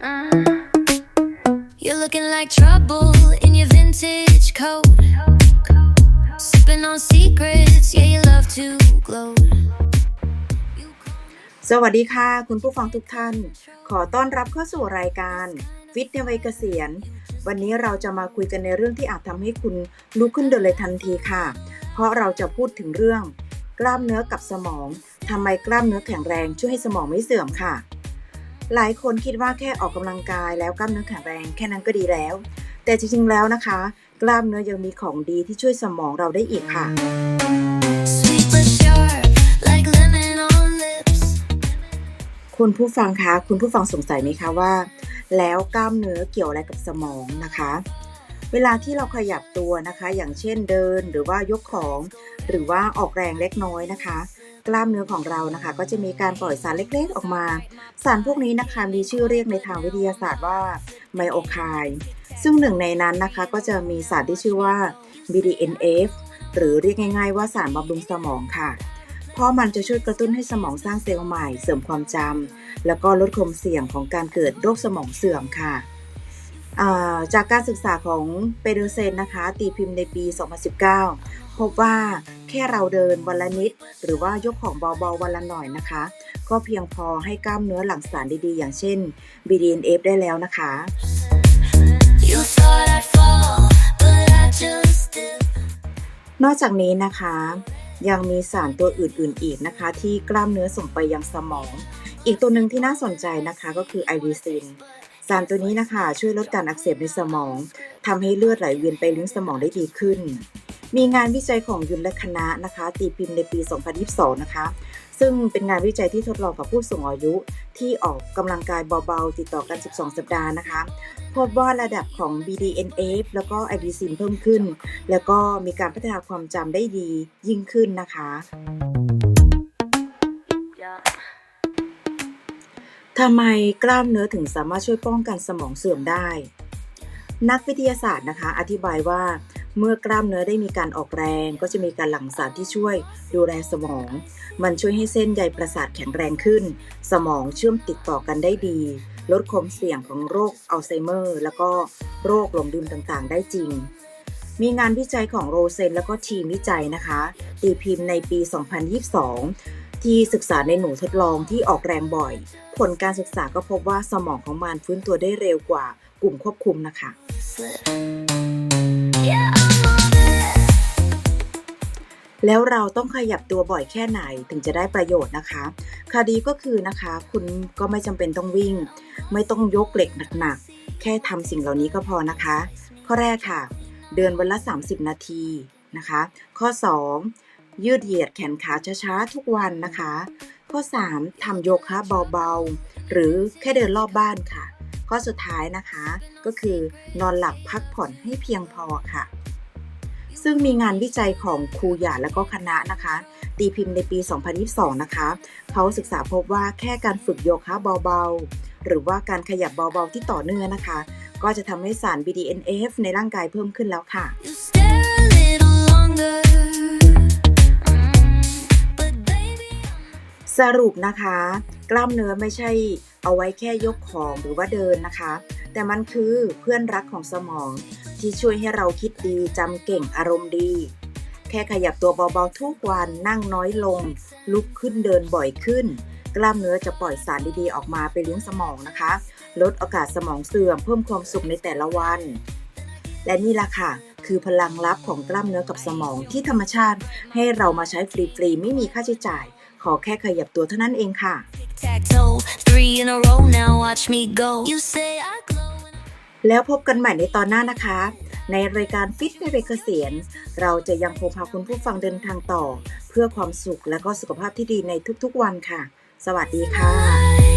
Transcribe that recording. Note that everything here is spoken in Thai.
You're looking like trouble in your vintage coat. Sipping on secrets, yeah, you love to gloat. สวัสดีค่ะ คุณผู้ฟังทุกท่าน ขอต้อนรับเข้าสู่รายการฟิตในวัยเกษียณ วันนี้เราจะมาคุยกันในเรื่องที่อาจทำให้คุณลุกขึ้นเดินเลยทันทีค่ะ เพราะเราจะพูดถึงเรื่อง กล้ามเนื้อกับสมองทำไมกล้ามเนื้อแข็งแรงช่วยให้สมองไม่เสื่อมค่ะ หลายคนคิดว่าแค่ออกกำลังกายแล้วกล้ามเนื้อแข็งแรงแค่นั้นก็ดีแล้ว แต่จริงๆแล้วนะคะ กล้ามเนื้อยังมีของดีที่ช่วยสมองเราได้อีกค่ะคุณผู้ฟังคะ คุณผู้ฟังสงสัยไหมคะว่า แล้วกล้ามเนื้อเกี่ยวอะไรกับสมองนะคะ เวลาที่เราขยับตัวนะคะ อย่างเช่นเดินหรือว่ายกของ หรือว่าออกแรงเล็กน้อยนะคะ กล้ามเนื้อของเรานะคะ ก็จะมีการปล่อยสารเล็กๆออกมา สารพวกนี้นะคะมีชื่อเรียกในทางวิทยาศาสตร์ว่าไมโอไคน์ซึ่งหนึ่งในนั้นนะคะก็จะมีสารที่ชื่อว่า BDNF หรือเรียกง่ายๆว่าสารบำรุงสมองค่ะ เพราะมันจะช่วยกระตุ้นให้สมองสร้างเซลล์ใหม่ เสริมความจำแล้วก็ลดความเสี่ยงของการเกิดโรคสมองเสื่อมค่ะ จากการศึกษาของเปเดอร์เซนนะคะ ตีพิมพ์ในปี 2019 พบว่าแค่เราเดินวันละนิด หรือว่ายกของเบาๆวันละหน่อยนะคะ ก็เพียงพอให้กล้ามเนื้อหลั่งสารดีๆ อย่างเช่น BDNF ได้แล้วนะคะ You thought I'd fall, but I just did. นอกจากนี้นะคะ ยังมีสารตัวอื่นๆอีกนะคะ ที่กล้ามเนื้อส่งไปยังสมอง อีกตัวหนึ่งที่น่าสนใจนะคะก็คือไอริซิน สารตัวนี้นะคะช่วยลดการอักเสบในสมองทำให้เลือดไหลเวียนไปเลี้ยงสมองได้ดีขึ้น มีงานวิจัยของยุนและคณะนะคะ ตีพิมพ์ในปี 2022 นะคะ ซึ่งเป็นงานวิจัยที่ทดลองกับผู้สูงอายุ ที่ออกกำลังกายเบาๆ ติดต่อกัน 12 สัปดาห์นะคะ พบว่าระดับของ BDNF แล้วก็ไอริซินเพิ่มขึ้น แล้วก็มีการพัฒนาความจำได้ดียิ่งขึ้นนะคะ ทำไมกล้ามเนื้อถึงสามารถช่วยป้องกันสมองเสื่อมได้ นักวิทยาศาสตร์นะคะ อธิบายว่าเมื่อกล้ามเนื้อได้มีการออกแรง ก็จะมีการหลั่งสารที่ช่วยดูแลสมอง มันช่วยให้เส้นใยประสาทแข็งแรงขึ้น สมองเชื่อมติดต่อกันได้ดี ลดความเสี่ยงของโรคอัลไซเมอร์ แล้วก็โรคหลงลืมต่างๆ ได้จริง มีงานวิจัยของโรเซน แล้วก็ทีมวิจัยนะคะ ตีพิมพ์ในปี 2022 ที่ศึกษาในหนูทดลองที่ออกแรงบ่อย ผลการศึกษาก็พบว่าสมองของมันฟื้นตัวได้เร็วกว่ากลุ่มควบคุมนะคะ แล้วเราต้องขยับตัวบ่อยแค่ไหนถึงจะได้ประโยชน์นะคะคดีก็คือนะคะ คุณก็ไม่จำเป็นต้องวิ่ง ไม่ต้องยกเหล็กหนักๆ แค่ทำสิ่งเหล่านี้ก็พอนะคะ ข้อแรกค่ะ เดินวันละ 30 นาทีนะคะ ข้อ 2 ยืดเหยียดแขนขาช้าๆ ทุกวันนะคะ ข้อ 3ทำโยคะเบาๆ หรือแค่เดินรอบบ้านค่ะ ข้อสุดท้ายนะคะก็คือนอนหลับพักผ่อนให้เพียงพอค่ะ ซึ่งมีงานวิจัยของครูหยาและก็คณะนะคะ ตีพิมพ์ในปี 2022 นะคะเขาศึกษาพบว่าแค่การฝึกโยคะเบาๆ หรือว่าการขยับเบาๆที่ต่อเนื่องนะคะ ก็จะทำให้สาร BDNF ในร่างกายเพิ่มขึ้นแล้วค่ะ สรุปนะคะ กล้ามเนื้อไม่ใช่เอาไว้แค่ยกของหรือว่าเดินนะคะ แต่มันคือเพื่อนรักของสมอง ที่ช่วยให้เราคิดดีจำเก่งอารมณ์ดี แค่ขยับตัวเบาๆทุกวันนั่งน้อยลง ลุกขึ้นเดินบ่อยขึ้น กล้ามเนื้อจะปล่อยสารดีๆออกมาไปเลี้ยงสมองนะคะ ลดโอกาสสมองเสื่อมเพิ่มความสุขในแต่ละวัน และนี่ล่ะค่ะ คือพลังลับของกล้ามเนื้อกับสมองที่ธรรมชาติ ให้เรามาใช้ฟรีๆไม่มีค่าใช้จ่าย ขอแค่ขยับตัวเท่านั้นเองค่ะ แล้วพบกันใหม่ในตอนหน้านะคะ ในรายการฟิตในเวกเกษียณเราจะยังคงพาคุณผู้ฟังเดินทางต่อ เพื่อความสุขและก็สุขภาพที่ดีในทุกๆวันค่ะ สวัสดีค่ะ